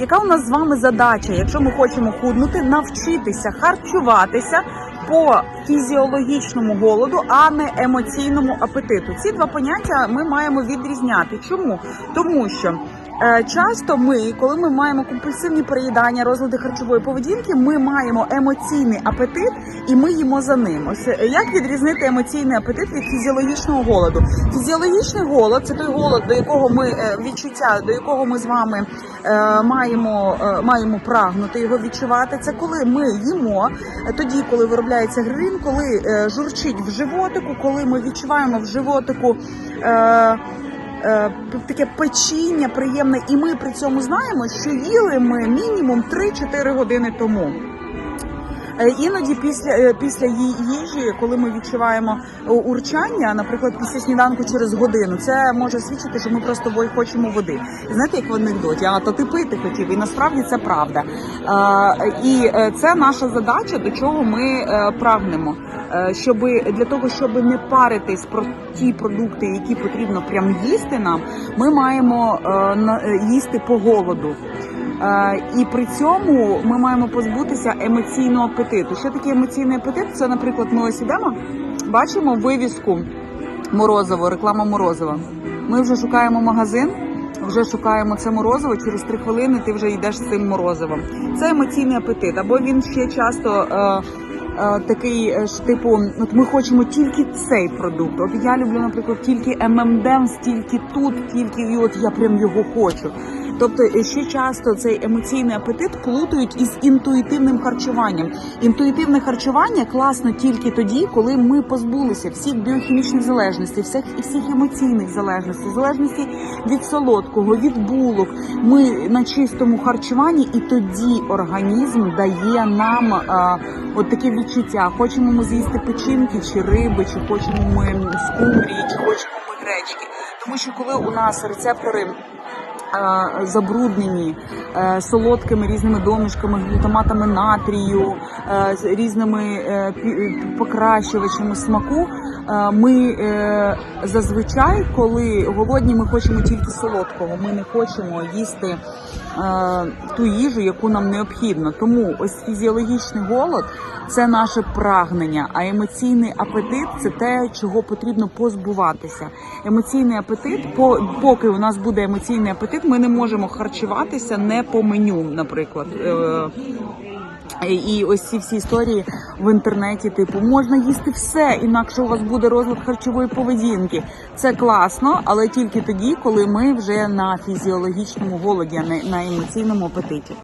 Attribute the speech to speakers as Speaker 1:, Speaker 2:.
Speaker 1: Яка у нас з вами задача, якщо ми хочемо худнути, навчитися харчуватися по фізіологічному голоду, а не емоційному апетиту? Ці два поняття ми маємо відрізняти. Чому? Тому що часто ми, коли ми маємо компульсивні переїдання, розлади харчової поведінки, ми маємо емоційний апетит і ми їмо за ним. Ось е, як відрізнити емоційний апетит від фізіологічного голоду? Фізіологічний голод це той голод, до якого ми е, відчуття, до якого ми з вами е, маємо, е, маємо прагнути його відчувати. Це коли ми їмо е, тоді, коли виробляється грин, коли е, журчить в животику, коли ми відчуваємо в животику. Е, Таке печіння приємне, і ми при цьому знаємо, що їли ми мінімум 3-4 години тому. Е, Іноді після, е, після ї- їжі, коли ми відчуваємо е, урчання, наприклад, після сніданку через годину, це може свідчити, що ми просто бо- хочемо води. Знаєте, як в анекдоті, а то ти пити хотів, і насправді це правда. І це наша задача, до чого ми прагнемо. Щоб для того, щоб не паритись про ті продукти, які потрібно прям їсти нам, ми маємо їсти по голоду. І при цьому ми маємо позбутися емоційного апетиту. Що таке емоційний апетит? Це, наприклад, ми ось ідемо, бачимо вивіску морозиво, реклама морозива. Ми вже шукаємо магазин, вже шукаємо це морозиво. Через три хвилини ти вже йдеш з цим морозивом. Це емоційний апетит. Або він ще часто. Е, е, Такий е, ж типу, от ми хочемо тільки цей продукт. От я люблю, наприклад, тільки ММДМ, тільки тут, тільки і от я прям його хочу. Тобто е, ще часто цей емоційний апетит плутають із інтуїтивним харчуванням. Інтуїтивне харчування класно тільки тоді, коли ми позбулися всіх біохімічних залежностей, всіх всіх емоційних залежностей, залежності від солодкого, від булок. Ми на чистому харчуванні, і тоді організм дає нам а, от таке відчуття: хочемо ми з'їсти печінки чи риби, чи хочемо ми скумбрії, чи хочемо ми гречки. Тому що коли у нас рецептори е, забруднені е, солодкими різними домішками, глютаматами натрію, е, різними е, покращувачами смаку. Е, Ми е, зазвичай, коли голодні, ми хочемо тільки солодкого. Ми не хочемо їсти е, ту їжу, яку нам необхідно. Тому ось фізіологічний голод це наше прагнення, а емоційний апетит це те, чого потрібно позбуватися. Емоційний апетит, поки у нас буде емоційний апетит, ми не можемо харчуватися не по меню, наприклад. Е, і ось ці всі історії в інтернеті, типу, можна їсти все, інакше у вас буде розлад харчової поведінки. Це класно, але тільки тоді, коли ми вже на фізіологічному голоді, а не на емоційному апетиті.